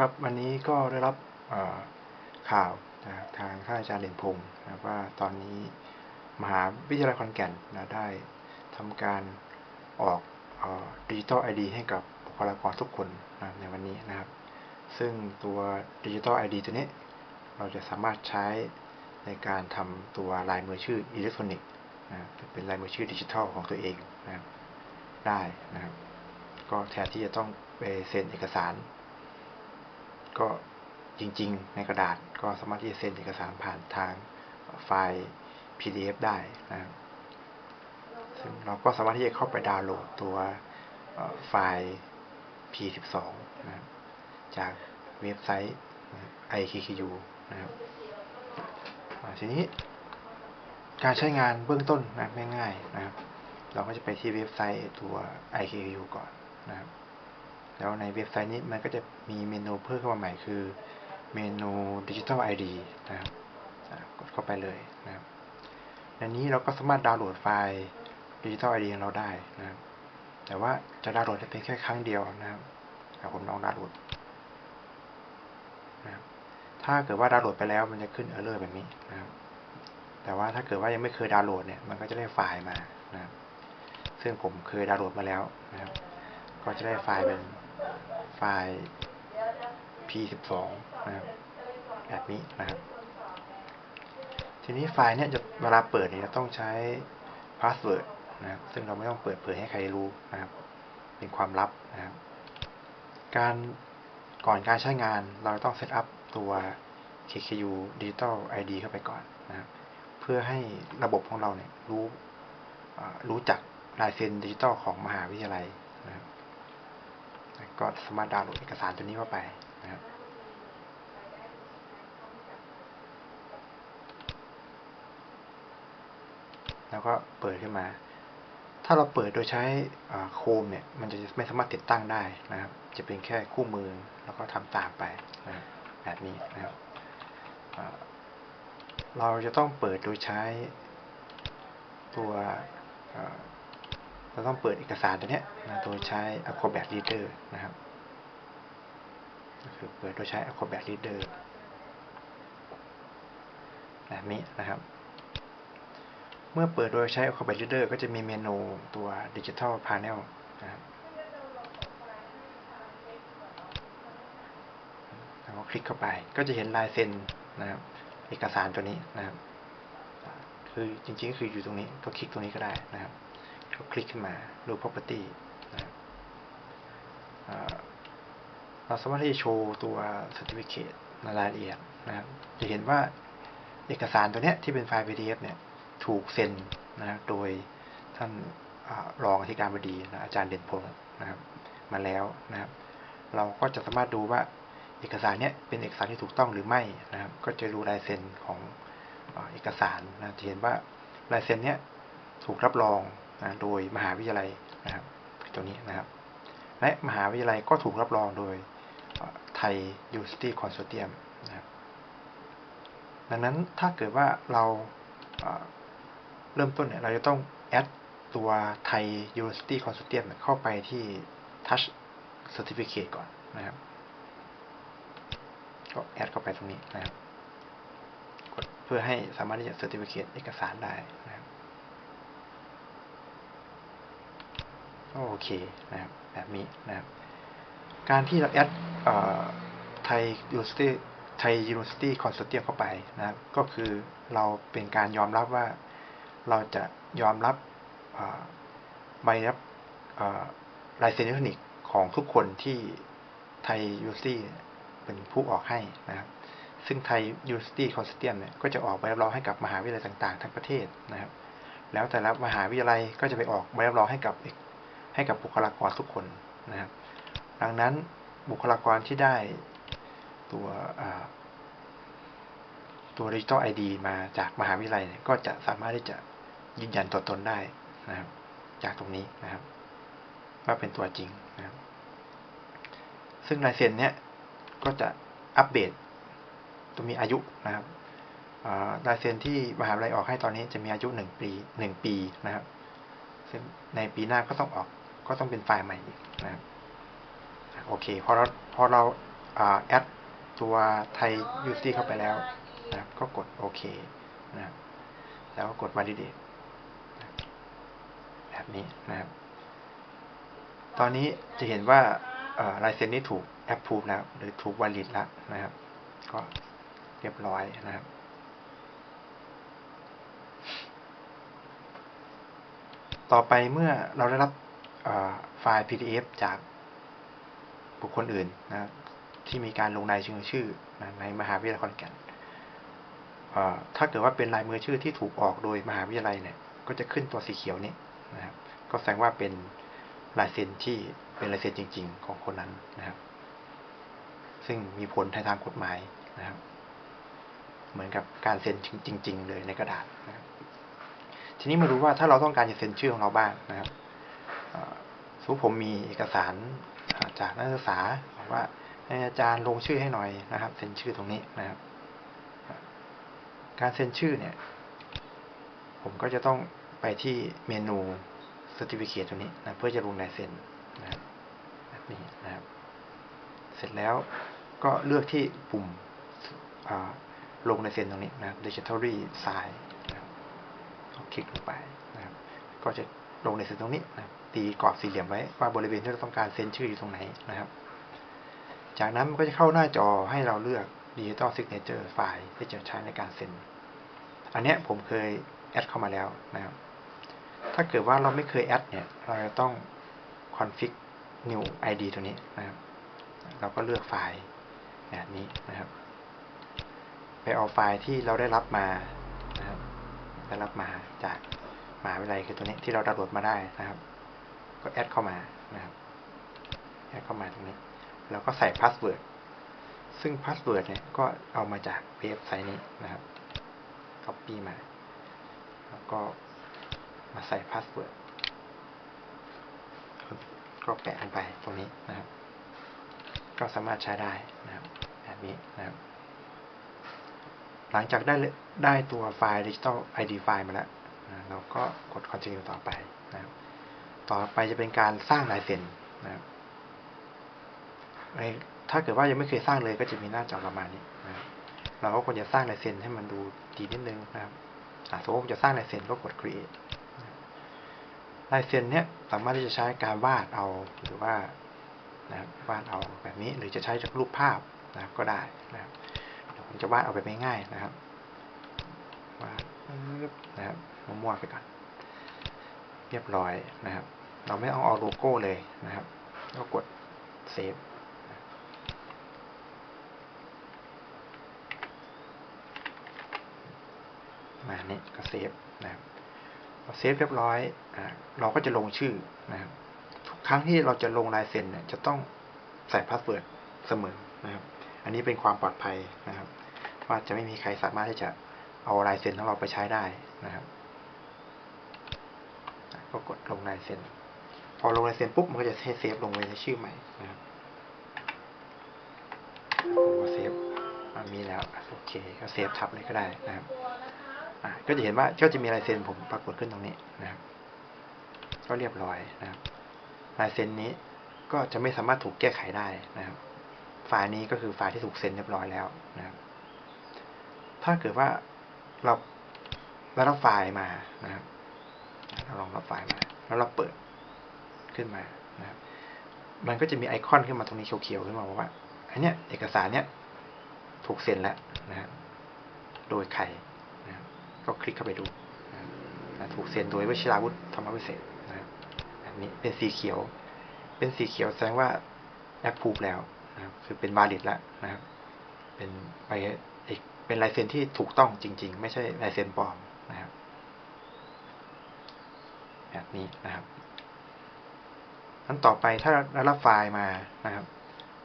ครับวันนี้ก็ได้รับข่าวจากทางท่านอาจารย์เด่นพงศ์นะว่าตอนนี้มหาวิทยาลัยขอนแก่นนะได้ทำการออกดิจิตอลไอดีให้กับบุคลากรทุกคนนะในวันนี้นะครับ ซึ่งตัวดิจิตอลไอดีตัวนี้ เราจะสามารถใช้ในการทำตัวลายมือชื่ออิเล็กทรอนิกส์นะเป็นลายมือชื่อดิจิทัลของตัวเองนะครับได้นะครับ ก็แทนที่จะต้องไปเซ็นเอกสาร ก็จริง ๆ ในกระดาษก็สามารถที่จะเซ็นเอกสารผ่านทางไฟล์ PDF ได้นะครับซึ่งเราก็สามารถที่จะเข้าไปดาวน์โหลดตัวไฟล์ P12 นะครับจากเว็บไซต์ IKKU นะครับทีนี้การใช้งานเบื้องต้นนะง่ายๆนะครับ เราก็จะไปที่เว็บไซต์ตัว IKKU ก่อนนะครับ แล้วในเว็บไซต์นี้มันก็จะมีเมนูเพิ่มเข้ามาใหม่คือเมนู Digital ID นะครับกดเข้าไปเลยนะครับในนี้เราก็สามารถดาวน์โหลดไฟล์ Digital ID ของเราได้นะครับ แต่ว่าจะดาวน์โหลดได้เพียงแค่ครั้งเดียวนะครับผมลองดาวน์โหลดนะครับถ้าเกิดว่าดาวน์โหลดไปแล้วมันจะขึ้นเออร์เลอร์แบบนี้นะครับ แต่ว่าถ้าเกิดว่ายังไม่เคยดาวน์โหลดเนี่ยมันก็จะได้ไฟล์มานะครับ ซึ่งผมเคยดาวน์โหลดมาแล้วนะครับ ก็จะได้ไฟล์เป็น ไฟล์ p12 นะครับแบบนี้นะครับ ทีนี้ไฟล์เนี่ยจะเวลาเปิดเนี่ยต้องใช้พาสเวิร์ดนะครับ ซึ่งเราไม่ต้องเปิดเผยให้ใครรู้นะครับ เป็นความลับนะครับ การก่อนการใช้งานเราต้องเซตอัพตัว KKU Digital ID เข้าไปก่อนนะครับ เพื่อให้ระบบของเราเนี่ยรู้รู้จักลายเซ็นดิจิตอลของมหาวิทยาลัย ก็สามารถดาวน์โหลดเอกสารตัวนี้เข้าไปนะครับแล้วก็เปิดขึ้นมา ถ้าเราเปิดโดยใช้โคมเนี่ย มันจะไม่สามารถติดตั้งได้นะครับ จะเป็นแค่คู่มือแล้วก็ทำตามไปนะแบบนี้นะครับเราจะต้องเปิดโดยใช้ตัว เราต้องเปิดเอกสารตัวนี้นะโดยใช้ Acrobat Reader นะครับก็คือเปิดโดยใช้ Acrobat Reader แบบนี้นะครับ เมื่อเปิดโดยใช้ Acrobat Reader ก็จะมีเมนูตัว Digital Panel นะครับแล้วก็คลิกเข้าไป ก็จะเห็นลายเซ็นนะครับ เอกสารตัวนี้นะครับ คือจริงๆก็คืออยู่ตรงนี้ ก็คลิกตรงนี้ก็ได้นะครับ ก็คลิกขึ้นมาดู property นะเราสามารถที่จะโชว์ตัว certificate ในรายละเอียดนะครับจะเห็นว่าเอกสารตัวนี้ที่เป็นไฟล์ PDF เนี่ยถูกเซ็นนะโดยท่านรองอธิการบดีนะอาจารย์เด่นพงศ์นะครับ มาแล้วนะครับ เราก็จะสามารถดูว่าเอกสารเนี้ยเป็นเอกสารที่ถูกต้องหรือไม่นะครับ ก็จะดูลายเซ็นของเอกสารนะจะเห็นว่าลายเซ็นเนี้ยถูกรับรอง โดยมหาวิทยาลัยนะครับตัวนี้นะครับ และมหาวิทยาลัยก็ถูกรับรองโดยไทย University Consortium นะครับดังนั้นถ้าเกิดว่าเราเริ่มต้นเนี่ยเราจะต้องแอดตัวไทย University Consortium เข้าไปที่ Touch Certificate ก่อนนะครับ ก็แอดเข้าไปตรงนี้นะครับ กดเพื่อให้สามารถที่จะ Certificate เอกสารได้ โอเคนะครับแบบนี้นะครับการที่เราแอดไทยยูนิเวอร์ซิตี้ไทยยูนิเวอร์ซิตี้คอนโซเทียมเข้าไปนะครับก็คือเราเป็นการยอมรับว่าเราจะยอมรับใบรับลายเซ็นอิเล็กทรอนิกส์ของทุกคนที่ไทยยูนิเวอร์ซิตี้เป็นผู้ออกให้นะครับ ซึ่งไทยยูนิเวอร์ซิตี้คอนโซเทียมเนี่ยก็จะออกใบรับรองให้กับมหาวิทยาลัยต่างๆ ทั้งประเทศนะครับ แล้วแต่ละมหาวิทยาลัยก็จะไปออกใบรับรองให้กับ ให้กับบุคลากรทุกคนนะครับ ดังนั้นบุคลากรที่ได้ตัวตัวดิจิตอลไอดีมาจากมหาวิทยาลัยก็จะสามารถที่จะยืนยันตัวตนได้นะครับ จากตรงนี้นะครับ ว่าเป็นตัวจริงนะครับ ซึ่งลายเซ็นเนี้ยก็จะอัปเดตตัวมีอายุนะครับลายเซ็นที่มหาวิทยาลัยออกให้ตอนนี้จะมีอายุหนึ่งปีหนึ่งปีนะครับซึ่งในปีหน้าก็ต้องออก ก็ต้องเป็นไฟล์ใหม่อีกนะครับโอเคพอเราพอเราแอดตัวไทยยูซี่เข้าไปแล้วนะครับก็กดโอเคนะครับแล้วก็กด validate แบบนี้นะครับ ตอนนี้จะเห็นว่าลายเซ็นนี้ถูก approve แล้วหรือถูก valid แล้วนะครับ ก็เรียบร้อยนะครับต่อไปเมื่อเราได้รับ ไฟล์ PDF จากบุคคลอื่นนะครับที่มีการลงนายชื่อชื่อในมหาวิทยาลัยขอนแก่นถ้าเกิดว่าเป็นลายมือชื่อที่ถูกออกโดยมหาวิทยาลัยเนี่ย ก็จะขึ้นตัวสีเขียวนี้นะครับ ก็แสดงว่าเป็นลายเซ็นที่เป็นลายเซ็นจริง ๆ ของคนนั้นนะครับ ซึ่งมีผลทางกฎหมายนะครับ เหมือนกับการเซ็นจริง ๆ เลยในกระดาษนะครับ ทีนี้มาดูว่าถ้าเราต้องการจะเซ็นชื่อของเราบ้างนะครับ สมมติผมมีเอกสารจากนักศึกษาบอกว่าให้อาจารย์ลงชื่อให้หน่อยนะครับ เซ็นชื่อตรงนี้นะครับ การเซ็นชื่อเนี่ย ผมก็จะต้องไปที่เมนู Certificate ตรงนี้นะเพื่อจะลงลายเซ็นนะครับแบบนี้นะครับ เสร็จแล้วก็เลือกที่ปุ่มลงลายเซ็นตรงนี้นะครับ digital Sign นะครับคลิกลงไปนะครับ ก็จะ ลงลายเซ็นตรงนี้นะตีกรอบสี่เหลี่ยมไว้ว่าบริเวณที่เราต้องการเซ็นชื่ออยู่ตรงไหนนะครับ จากนั้นมันก็จะเข้าหน้าจอให้เราเลือก Digital Signature ไฟล์ที่จะใช้ในการเซ็น อันนี้ผมเคยแอดเข้ามาแล้วนะครับ ถ้าเกิดว่าเราไม่เคยแอดเนี่ย เราจะต้อง config new id ตัวนี้นะครับ เราก็เลือกไฟล์แบบนี้นะครับ ไปเอาไฟล์ที่เราได้รับมานะครับได้รับมาจาก มหาวิทยาลัยคือตัวนี้ที่เราดาวน์โหลดมาได้นะครับ ก็แอดเข้ามานะครับแอดเข้ามาตรงนี้แล้วก็ใส่พาสเวิร์ดซึ่งพาสเวิร์ดเนี่ยก็เอามาจากเว็บไซต์นี้นะครับ copy มา แล้วก็มาใส่พาสเวิร์ดก็แปะลงไปตรงนี้นะครับ ก็สามารถใช้ได้นะครับแบบนี้นะครับ หลังจากได้ได้ตัวไฟล์ Digital ID ไฟล์มาแล้ว เราก็กด continue ต่อไปนะครับ ต่อไปจะเป็นการสร้างลายเซ็นนะครับถ้าเกิดว่ายังไม่เคยสร้างเลยก็จะมีหน้าจอประมาณนี้นะครับเราก็ควรจะสร้างลายเซ็นให้มันดูดีนิดนึงนะครับสมมติจะสร้างลายเซ็นก็กด create ลายเซ็นเนี้ยสามารถที่จะใช้การวาดเอาหรือว่านะครับวาดเอาแบบนี้หรือจะใช้จากรูปภาพนะครับก็ได้นะครับผมจะวาดเอาแบบง่ายๆนะครับวาดนะครับ มั่วๆไปก่อน เรียบร้อยนะครับ เราไม่ต้องเอาโลโก้เลยนะครับ ก็กดเซฟมานี่ก็เซฟนะครับพอเซฟเรียบร้อยอเราก็จะลงชื่อนะครับทุกครั้งที่เราจะลงลายเซ็นเนี่ยจะต้องใส่พาสเวิร์ดเสมอนะครับ อันนี้เป็นความปลอดภัยนะครับ ว่าจะไม่มีใครสามารถที่จะเอาลายเซ็นของเราไปใช้ได้นะครับ ก็กดลงลายเซ็น พอลงลายเซ็นปุ๊บมันก็จะเซฟลงไว้ในชื่อใหม่นะครับผมก็เซฟมีแล้วโอเคก็เซฟทับเลยก็ได้นะครับก็จะเห็นว่าก็จะมีลายเซ็นผมปรากฏขึ้นตรงนี้นะครับ ก็เรียบร้อยนะครับลายเซ็นนี้ก็จะไม่สามารถถูกแก้ไขได้นะครับ ไฟล์นี้ก็คือไฟล์ที่ถูกเซ็นเรียบร้อยแล้วนะครับ ถ้าเกิดว่าเราเรารับไฟล์มานะครับ เราลองรับไฟล์มา แล้วเราเปิดขึ้นมานะครับ มันก็จะมีไอคอนขึ้นมาตรงนี้เขียวๆขึ้นมาบอกว่า อันเนี้ยเอกสารเนี้ยถูกเซ็นแล้วนะครับโดยใครนะครับก็คลิกเข้าไปดูนะถูกเซ็นโดยวชิราวุฒิธรรมวิเศษนะครับแบบนี้เป็นสีเขียว เป็นสีเขียวแสดงว่าแอปพูฟแล้วนะครับคือเป็นวาลิดแล้วนะครับ เป็นไปอีกเป็นลายเซ็นที่ถูกต้องจริง ๆ ไม่ใช่ลายเซ็นปลอมนะครับ แบบ นี้นะครับนั้นต่อไปถ้าเรารับไฟล์มานะครับ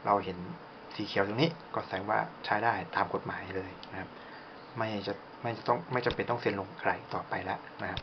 เราเห็นสีเขียวตรงนี้ก็แสดงว่าใช้ได้ตามกฎหมายเลยนะครับ ไม่จะไม่จะต้องไม่จำเป็นต้องเซ็นลงใครต่อไปแล้วนะครับ